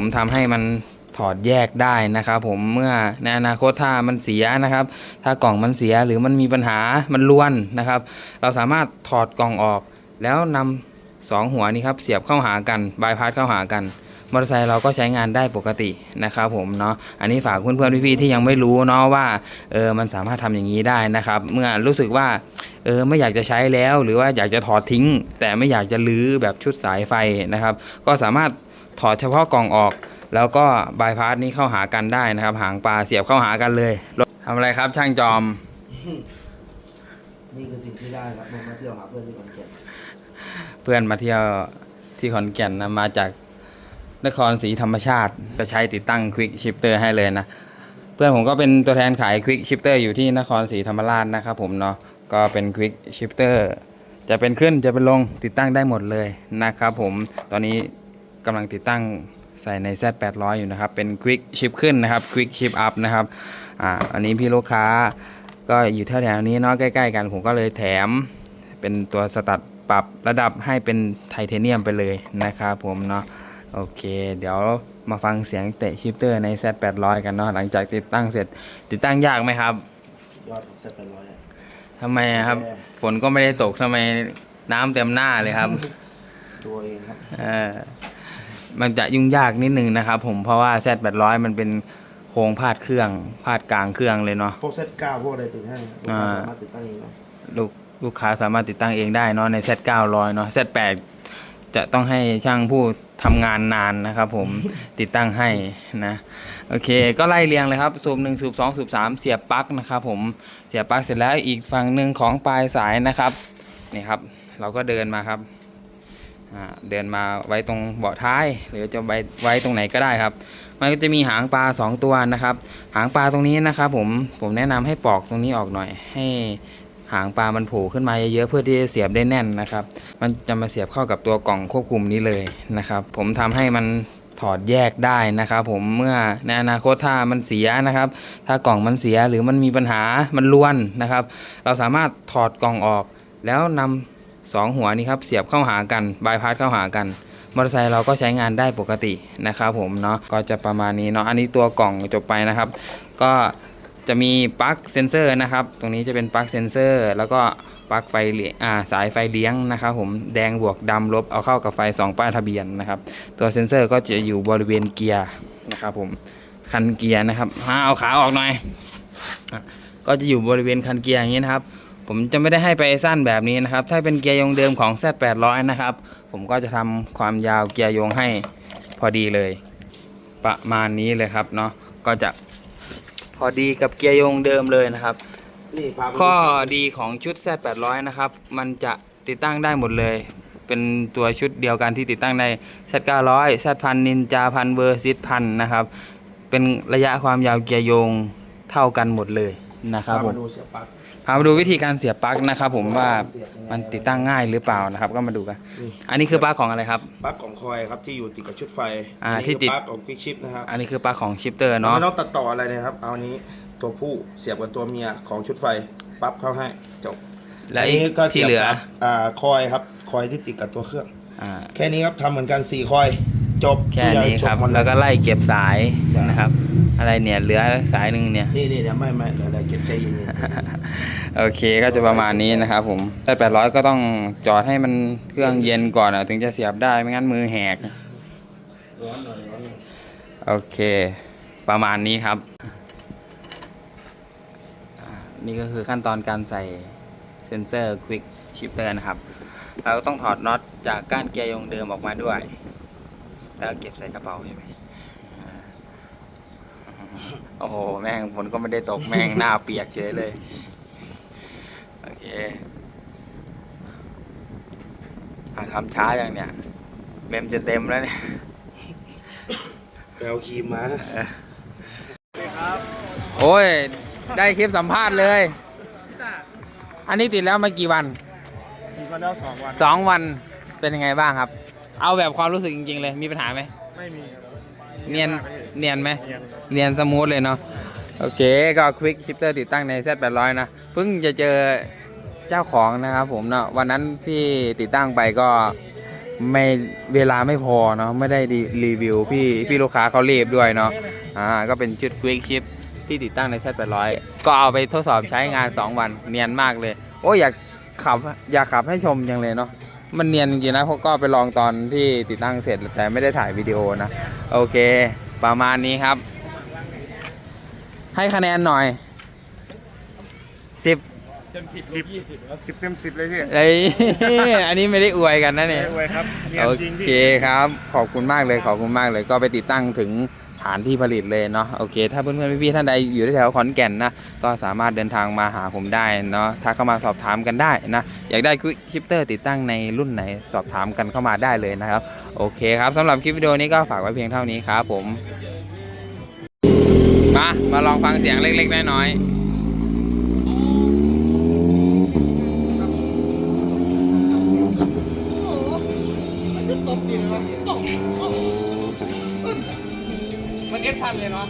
ผมทำให้มันถอดแยกได้นะครับผมเมื่อในอนาคตถ้ามันเสียนะครับ ถ้ากล่องมันเสียหรือมันมีปัญหามันล้วนนะครับ เราสามารถถอดกล่องออก แล้วนำสองหัวนี้ครับเสียบเข้าหากันบายพาสเข้าหากันมอเตอร์ไซค์เราก็ใช้งานได้ปกตินะครับผมเนาะอันนี้ฝากเพื่อนๆพี่ๆที่ยังไม่รู้เนาะว่าเออมันสามารถทำอย่างนี้ได้นะครับ เมื่อรู้สึกว่าเออไม่อยากจะใช้แล้ว หรือว่าอยากจะถอดทิ้ง แต่ไม่อยากจะลื้อแบบชุดสายไฟนะครับ ก็สามารถ ถอดเฉพาะกล่องออก แล้วก็บายพาสนี้เข้าหากันได้นะครับ หางปลาเสียบเข้าหากันเลยทำอะไรครับช่างจอม นี่คือสิ่งที่ได้ครับเมื่อมาเที่ยวหาเพื่อนที่ขอนแก่นเพื่อนมาเที่ยวที่ขอนแก่นนะมาจากนครศรีธรรมชาติจะใช้ติดตั้งควิกชิปเตอร์ให้เลยนะ เพื่อนผมก็เป็นตัวแทนขายควิกชิปเตอร์อยู่ที่นครศรีธรรมราชนะครับผมเนาะก็เป็นควิกชิปเตอร์จะเป็นขึ้นจะเป็นลงติดตั้งได้หมดเลยนะครับผมตอนนี้ กำลังติดตั้งใส่ใน Z800 อยู่นะครับ เป็นควิกชิปขึ้นนะครับควิกชิปอัพนะครับอ่าอันนี้พี่ลูกค้าก็อยู่แถวๆนี้เนาะใกล้ ๆ กันผมก็เลยแถม เป็นตัวสตัดปรับระดับให้เป็นไทเทเนียมไปเลยนะครับผมเนาะโอเค เดี๋ยวมาฟังเสียงเตะชิปเตอร์ใน Z800 กันเนาะหลังจากติดตั้งเสร็จติดตั้งยากไหมครับสุดยอดของเซ็ตแปดร้อยอะทำไมอะครับแย่ฝนก็ไม่ได้ตกทำไมน้ำเต็มหน้าเลยครับ ตัวเองครับ เออ มันจะยุ่งยากนิดนึงนะครับผมเพราะว่า Z800 มันเป็นโครงพาดเครื่องพาดกลางเครื่องเลยเนาะ พวกเซ็ตเก้าพวกอะไรติดให้ลูกค้าอ่า สามารถติดตั้งเองเนาะลูกลูกค้าสามารถติดตั้งเองได้เนาะใน Z900 เนาะ Z8 จะต้องให้ช่างผู้ทำงานนานนะครับผม ติดตั้งให้นะ โอเค ก็ไล่เรียงเลยครับ สูบหนึ่งสูบสองสูบสามเสียบปลั๊กนะครับผมเสียบปลั๊กเสร็จแล้วอีกฝั่งหนึ่งของปลายสายนะครับนี่ครับ เราก็เดินมาครับอ่า เดินมาไว้ตรงเบาะท้าย หรือจะไว้ไว้ตรงไหนก็ได้ครับ มันก็จะมีหางปลา 2 ตัวนะครับ หางปลาตรงนี้นะครับผมผมแนะนำให้ปอกตรงนี้ออกหน่อย ให้หางปลามันโผล่ขึ้นมาเยอะๆเพื่อที่จะเสียบได้แน่นนะครับ มันจะมาเสียบเข้ากับตัวกล่องควบคุมนี้เลยนะครับ ผมทำให้มันถอดแยกได้นะครับ ผมเมื่อในอนาคตถ้ามันเสียนะครับ ถ้ากล่องมันเสียหรือมันมีปัญหามันล้วนนะครับ เราสามารถถอดกล่องออกแล้วนำ 2 หัวนี้ครับเสียบเข้าหากันบายพาสเข้าหากันมอเตอร์ไซค์เราก็ใช้งานได้ปกตินะครับผมเนาะก็จะประมาณนี้เนาะอันนี้ตัวกล่องจบไปนะครับ ก็จะมีปลั๊กเซนเซอร์นะครับ ตรงนี้จะเป็นปลั๊กเซนเซอร์ แล้วก็ปลั๊กไฟอ่าสายไฟเลี้ยงนะครับผมแดงบวกดำลบเอาเข้ากับไฟ 2 ป้ายทะเบียนนะครับ ตัวเซนเซอร์ก็จะอยู่บริเวณเกียร์นะครับผมคันเกียร์นะครับมาเอาขาออกหน่อย ก็จะอยู่บริเวณคันเกียร์อย่างนี้นะครับ ผมจะไม่ได้ให้ไปสั้นแบบนี้นะครับ ถ้าเป็นเกียร์ยงเดิมของ Z800 นะครับ ผมก็จะทำความยาวเกียร์ยงให้พอดีเลย ประมาณนี้เลยครับเนาะก็จะพอดีกับเกียร์ยงเดิมเลยนะครับ นี่พาไปดูข้อดีของชุด Z800 นะครับ มันจะติดตั้งได้หมดเลย เป็นตัวชุดเดียวกันที่ติดตั้งใน Z900 Z1000 นินจาพันเวอร์ซิตพันนะครับ เป็นระยะความยาวเกียร์โยงเท่ากันหมดเลย นะครับพาผมมาดูเสียบปลั๊ก พามาดูวิธีการเสียบปลั๊กนะครับผมว่ามันติดตั้งง่ายหรือเปล่านะครับ ก็มาดูกัน นี่อันนี้คือปลั๊กของอะไรครับ ปลั๊กของคอยครับที่อยู่ติดกับชุดไฟอ่าอันนี้ที่ติด คือปลั๊กของควิกชิปนะครับอันนี้คือปลั๊กของชิปเตอร์เนาะไม่ต้องตัดต่ออะไรเลยครับ เอาอันนี้ตัวผู้เสียบกับตัวเมียของชุดไฟปั๊บเข้าให้จบและอันอีกนี้ก็สีที่ยบเหลือกับอ่าคอยครับคอยที่ติดกับตัวเครื่อง อ่าแค่นี้ครับทำเหมือนกันสี่คอย จบแค่นี้ครับทุกอย่างจหมดเย แล้วก็ไล่เก็บสายใช่ นะครับ อะไรเนี่ยเหลือสายหนึ่งเนี่ย นี่นี่เดี๋ยวไม่ไม่เดี๋ยวเดี๋ยวเก็บใจเย็นโอเคก็จะประมาณนี้นะครับผมแต่800ก็ต้องจอดให้มันเครื่องเย็นก่อนอะถึงจะเสียบได้ไม่งั้นมือแหกๆร้อนหน่อยร้อนหน่อยโอเค ประมาณนี้ครับอ่านี่ก็คือขั้นตอนการใส่เซนเซอร์ Quick Shifter นะครับ เราต้องถอดน็อตจากก้านเกียร์ยงเดิมออกมาด้วย แล้วเก็บใส่กระเป๋าใช่ไหมอ่า โอ้โห แม่งฝนก็ไม่ได้ตกแม่งหน้าเปียกเฉยเลย โอเคอะทำช้าอย่างเนี้ยเมมจะเต็มแล้วเนี่ยไปเอาครีมมาโอ้ย ได้คลิปสัมภาษณ์เลย อันนี้ติดแล้วมากี่วัน มีมาแล้วสองวันสองวันเป็นยังไงบ้างครับ เอาแบบความรู้สึกจริงๆเลย มีปัญหาไหม ไม่มี เนียนเนียนไหมเนียนเนียนสมูทเลยเนาะโอเคก็ควิกชิปเตอร์ติดตั้งใน Z800 นะเพิ่งจะเจอเจ้าของนะครับผมเนาะวันนั้นที่ติดตั้งไปก็ไม่เวลาไม่พอเนาะไม่ได้ดีรีวิวพี่พี่ลูกค้าเขารีบด้วยเนาะอ่าก็เป็นชุด Quick Ship ที่ติดตั้งใน Z800 ก็เอาไปทดสอบใช้งาน 2 วันเนียนมากเลย โอ้ยอยากขับอยากขับให้ชมจังเลยเนาะ มันเนียนจริงๆนะเพราะก็ไปลองตอนที่ติดตั้งเสร็จแต่ไม่ได้ถ่ายวิดีโอนะ โอเค ประมาณนี้ครับ ให้คะแนนหน่อย10เต็มสิบสิบยี่สิบสิบเต็มสิบเลยพี่เอ้ยอันนี้ไม่ได้อวยกันนะเนี่ย ไม่อวยครับเนียนโอจริงเคพี่ครับ ขอบคุณมากเลย ขอบคุณมากเลย ก็ไปติดตั้งถึงฐานที่ผลิตเลยเนาะโอเค ถ้าเพื่อนๆพี่ๆท่านใดอยู่แถวขอนแก่นนะก็สามารถเดินทางมาหาผมได้เนาะทักเข้ามาสอบถามกันได้นะอยากได้ควิกชิปเตอร์ติดตั้งในรุ่นไหนสอบถามกันเข้ามาได้เลยนะครับ โอเคครับสำหรับคลิปวิดีโอนี้ก็ฝากไว้เพียงเท่านี้ครับผมมามาลองฟังเสียงเล็กๆน้อยๆ มันเอฟทันเลยเนาะ